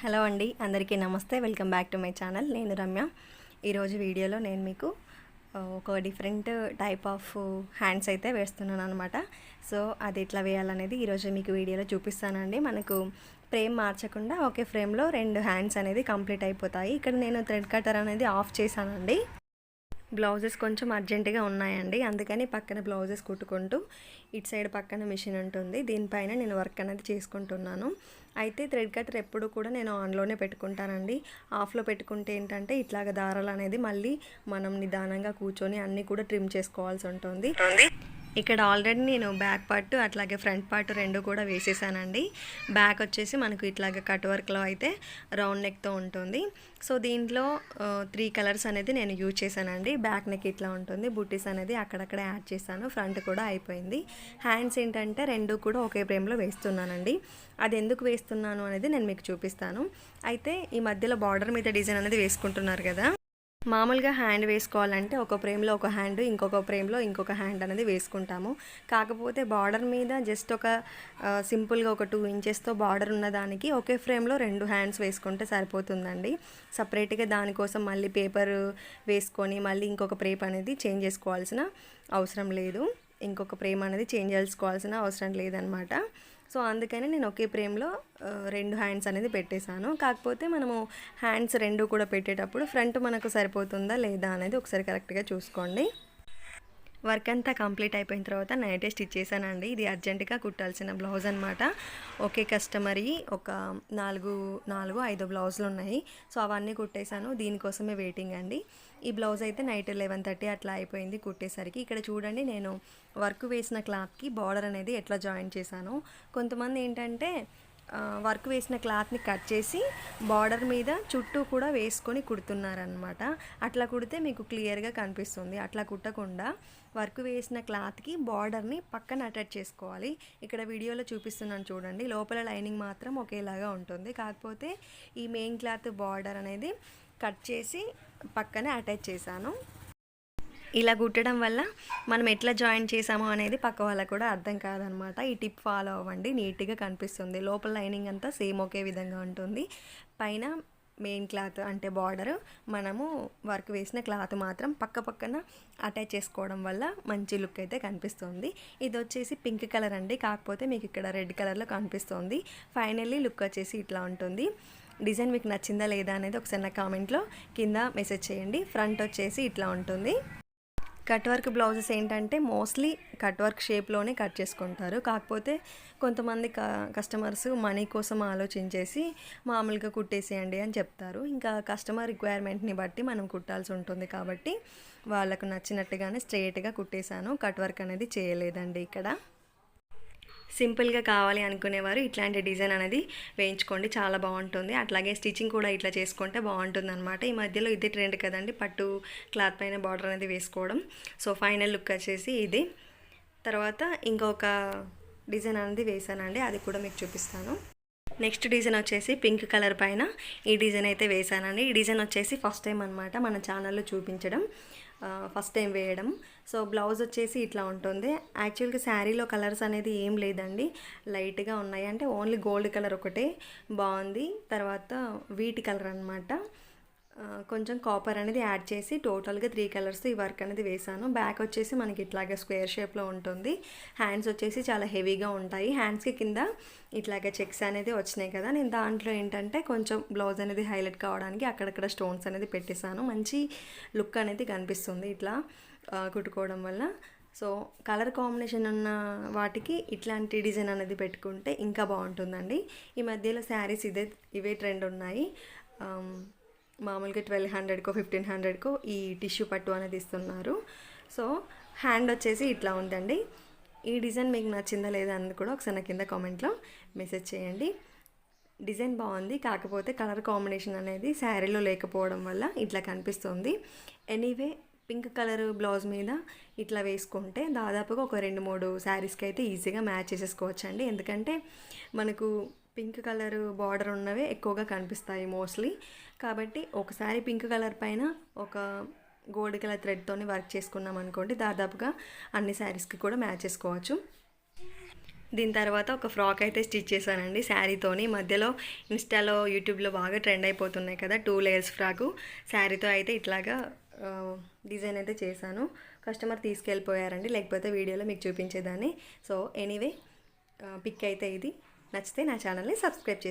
Hello అండి అందరికీ నమస్తే. Welcome back to my channel. నేను రమ్య. ఈరోజు వీడియోలో నేను మీకు ఒక డిఫరెంట్ టైప్ ఆఫ్ హ్యాండ్స్ అయితే వేస్తున్నాను అనమాట సో అది ఎట్లా వేయాలనేది ఈరోజు మీకు వీడియోలో చూపిస్తానండి. మనకు ఫ్రేమ్ మార్చకుండా ఒకే ఫ్రేమ్లో రెండు హ్యాండ్స్ అనేది కంప్లీట్ అయిపోతాయి. ఇక్కడ నేను థ్రెడ్ కటర్ అనేది ఆఫ్ చేశానండి. బ్లౌజెస్ కొంచెం అర్జెంటుగా ఉన్నాయండి. అందుకని పక్కన బ్లౌజెస్ కుట్టుకుంటూ ఇటు సైడ్ పక్కన మిషన్ ఉంటుంది. దీనిపైన నేను వర్క్ అనేది చేసుకుంటున్నాను. అయితే థ్రెడ్ కట్టర్ ఎప్పుడు కూడా నేను ఆన్లోనే పెట్టుకుంటానండి. ఆఫ్లో పెట్టుకుంటే ఏంటంటే ఇట్లాగ దారాలు అనేది మళ్ళీ మనం నిదానంగా కూర్చొని అన్నీ కూడా ట్రిమ్ చేసుకోవాల్సి ఉంటుంది. ఇక్కడ ఆల్రెడీ నేను బ్యాక్ పార్ట్ అట్లాగే ఫ్రంట్ పార్ట్ రెండు కూడా వేసేసానండి. బ్యాక్ వచ్చేసి మనకు ఇట్లాగే కట్ వర్క్లో అయితే రౌండ్ నెక్తో ఉంటుంది. సో దీంట్లో త్రీ కలర్స్ అనేది నేను యూజ్ చేశానండి. బ్యాక్ నెక్ ఇట్లా ఉంటుంది. బుట్టీస్ అనేది అక్కడక్కడ యాడ్ చేశాను. ఫ్రంట్ కూడా అయిపోయింది. హ్యాండ్స్ ఏంటంటే రెండు కూడా ఒకే ఫ్రేమ్లో వేస్తున్నానండి. అది ఎందుకు వేస్తున్నాను అనేది నేను మీకు చూపిస్తాను. అయితే ఈ మధ్యలో బార్డర్ మీద డిజైన్ అనేది వేసుకుంటున్నారు కదా. మామూలుగా హ్యాండ్ వేసుకోవాలంటే ఒక ఫ్రేమ్లో ఒక హ్యాండ్ ఇంకొక ఫ్రేమ్లో ఇంకొక హ్యాండ్ అనేది వేసుకుంటాము. కాకపోతే బార్డర్ మీద జస్ట్ ఒక సింపుల్గా ఒక టూ ఇంచెస్తో బార్డర్ ఉన్నదానికి ఒకే ఫ్రేమ్లో రెండు హ్యాండ్స్ వేసుకుంటే సరిపోతుందండి. సపరేట్గా దానికోసం మళ్ళీ పేపర్ వేసుకొని మళ్ళీ ఇంకొక ప్రేప్ అనేది చేంజ్ చేసుకోవాల్సిన అవసరం లేదు. ఇంకొక ప్రేమ్ అనేది చేంజ్ చేసుకోవాల్సిన అవసరం లేదనమాట. సో అందుకని నేను ఒకే ఫ్రేమ్లో రెండు హ్యాండ్స్ అనేది పెట్టేశాను. కాకపోతే మనము హ్యాండ్స్ రెండు కూడా పెట్టేటప్పుడు ఫ్రంట్ మనకు సరిపోతుందా లేదా అనేది ఒకసారి కరెక్ట్గా చూసుకోండి. వర్క్ అంతా కంప్లీట్ అయిపోయిన తర్వాత నైటే స్టిచ్ చేశానండి ఇది అర్జెంటుగా కుట్టాల్సిన బ్లౌజ్ అనమాట ఒకే కస్టమర్కి ఒక నాలుగు నాలుగు ఐదు బ్లౌజులు ఉన్నాయి. సో అవన్నీ కుట్టేశాను. దీనికోసమే వెయిటింగ్ అండి. ఈ బ్లౌజ్ అయితే నైట్ లెవెన్ థర్టీ అట్లా అయిపోయింది కుట్టేసరికి. ఇక్కడ చూడండి నేను వర్క్ వేసిన క్లాత్కి బార్డర్ అనేది ఎట్లా జాయిన్ చేశాను. కొంతమంది ఏంటంటే వర్క్ వేసిన క్లాత్ని కట్ చేసి బార్డర్ మీద చుట్టూ కూడా వేసుకొని కుడుతున్నారనమాట అట్లా కుడితే మీకు క్లియర్గా కనిపిస్తుంది. అట్లా కుట్టకుండా వర్క్ వేసిన క్లాత్కి బార్డర్ని పక్కన అటాచ్ చేసుకోవాలి. ఇక్కడ వీడియోలో చూపిస్తున్నాను చూడండి. లోపల లైనింగ్ మాత్రం ఒకేలాగా ఉంటుంది. కాకపోతే ఈ మెయిన్ క్లాత్ బార్డర్ అనేది కట్ చేసి పక్కనే అటాచ్ చేశాను. ఇలా కుట్టడం వల్ల మనం ఎట్లా జాయిన్ చేసామో అనేది పక్క వాళ్ళకు కూడా అర్థం కాదనమాట. ఈ టిప్ ఫాలో అవ్వండి నీట్గా కనిపిస్తుంది. లోపల లైనింగ్ అంతా సేమ్ ఒకే విధంగా ఉంటుంది. పైన మెయిన్ క్లాత్ అంటే బార్డర్. మనము వర్క్ వేసిన క్లాత్ మాత్రం పక్క పక్కన అటాచ్ చేసుకోవడం వల్ల మంచి లుక్ అయితే కనిపిస్తుంది. ఇది వచ్చేసి పింక్ కలర్ అండి. కాకపోతే మీకు ఇక్కడ రెడ్ కలర్లో కనిపిస్తుంది. ఫైనల్లీ లుక్ వచ్చేసి ఇట్లా ఉంటుంది. డిజైన్ మీకు నచ్చిందా లేదా అనేది ఒకసారి నా కామెంట్లో కింద మెసేజ్ చేయండి. ఫ్రంట్ వచ్చేసి ఇట్లా ఉంటుంది. కట్ వర్క్ బ్లౌజెస్ ఏంటంటే మోస్ట్లీ కట్ వర్క్ షేప్లోనే కట్ చేసుకుంటారు. కాకపోతే కొంతమంది క కస్టమర్స్ మనీ కోసం ఆలోచించేసి మామూలుగా కుట్టేసేయండి అని చెప్తారు. ఇంకా కస్టమర్ రిక్వైర్మెంట్ని బట్టి మనం కుట్టాల్సి ఉంటుంది కాబట్టి వాళ్ళకు నచ్చినట్టుగానే స్ట్రైట్గా కుట్టేశాను. కట్ వర్క్ అనేది చేయలేదండి ఇక్కడ. సింపుల్గా కావాలి అనుకునేవారు. ఇట్లాంటి డిజైన్ అనేది వేయించుకోండి చాలా బాగుంటుంది. అట్లాగే స్టిచ్చింగ్ కూడా ఇట్లా చేసుకుంటే బాగుంటుంది అనమాట ఈ మధ్యలో ఇది ట్రెండ్ కదండి పట్టు క్లాత్ పైన బార్డర్ అనేది వేసుకోవడం. సో ఫైనల్ లుక్ వచ్చేసి ఇది. తర్వాత ఇంకొక డిజైన్ అనేది వేసానండి అది కూడా మీకు చూపిస్తాను. నెక్స్ట్ డిజైన్ వచ్చేసి పింక్ కలర్ పైన ఈ డిజైన్ అయితే వేసానండి. ఈ డిజైన్ వచ్చేసి ఫస్ట్ టైం అనమాట మన ఛానల్లో చూపించడం. ఫస్ట్ టైం వేయడం. సో బ్లౌజ్ వచ్చేసి ఇట్లా ఉంటుంది. యాక్చువల్గా శారీలో కలర్స్ అనేది ఏం లేదండి. లైట్గా ఉన్నాయి. అంటే ఓన్లీ గోల్డ్ కలర్ ఒకటే. బాగుంది. తర్వాత వీటి కలర్ అనమాట కొంచెం కాపర్ అనేది యాడ్ చేసి టోటల్గా త్రీ కలర్స్ ఈ వర్క్ అనేది వేసాను. బ్యాక్ వచ్చేసి మనకి ఇట్లాగే స్క్వేర్ షేప్లో ఉంటుంది. హ్యాండ్స్ వచ్చేసి చాలా హెవీగా ఉంటాయి. హ్యాండ్స్కి కింద ఇట్లాగే చెక్స్ అనేది వచ్చినాయి కదా. నేను దాంట్లో ఏంటంటే కొంచెం బ్లౌజ్ అనేది హైలైట్ కావడానికి అక్కడక్కడ స్టోన్స్ అనేది పెట్టేశాను. మంచి లుక్ అనేది కనిపిస్తుంది ఇట్లా కుట్టుకోవడం వల్ల. సో కలర్ కాంబినేషన్ ఉన్న వాటికి ఇట్లాంటి డిజైన్ అనేది పెట్టుకుంటే ఇంకా బాగుంటుందండి. ఈ మధ్యలో శారీస్ ఇదే ఇవే ట్రెండ్ ఉన్నాయి. Um, మామూలుగా ట్వెల్వ్ హండ్రెడ్కో ఫిఫ్టీన్ హండ్రెడ్కో ఈ టిష్యూ పట్టు అనేది ఇస్తున్నారు. సో హ్యాండ్ వచ్చేసి ఇట్లా ఉందండి. ఈ డిజైన్ మీకు నచ్చిందా లేదా అన్నది కూడా ఒకసారి నా కింద కామెంట్లో మెసేజ్ చేయండి. డిజైన్ బాగుంది కాకపోతే కలర్ కాంబినేషన్ అనేది శారీలో లేకపోవడం వల్ల ఇట్లా కనిపిస్తుంది. ఎనీవే పింక్ కలర్ బ్లౌజ్ మీద ఇట్లా వేసుకుంటే దాదాపుగా ఒక రెండు మూడు శారీస్కి అయితే ఈజీగా మ్యాచ్ చేసేసుకోవచ్చండి. ఎందుకంటే మనకు పింక్ కలర్ బార్డర్ ఉన్నవే ఎక్కువగా కనిపిస్తాయి మోస్ట్లీ. కాబట్టి ఒకసారి పింక్ కలర్ పైన ఒక గోల్డ్ కలర్ థ్రెడ్తోని వర్క్ చేసుకున్నాం అనుకోండి దాదాపుగా అన్ని శారీస్కి కూడా మ్యాచ్ చేసుకోవచ్చు. దీని తర్వాత ఒక ఫ్రాక్ అయితే స్టిచ్ చేశానండి శారీతోని మధ్యలో ఇన్స్టాలో యూట్యూబ్లో బాగా ట్రెండ్ అయిపోతున్నాయి కదా టూ లేయర్స్ ఫ్రాకు. శారీతో అయితే ఇట్లాగా డిజైన్ అయితే చేశాను. కస్టమర్ తీసుకెళ్ళిపోయారండి లేకపోతే వీడియోలో మీకు చూపించేదాన్ని. సో ఎనీవే పిక్ అయితే ఇది. నచ్చితే నా ఛానల్ని సబ్స్క్రైబ్ చేసి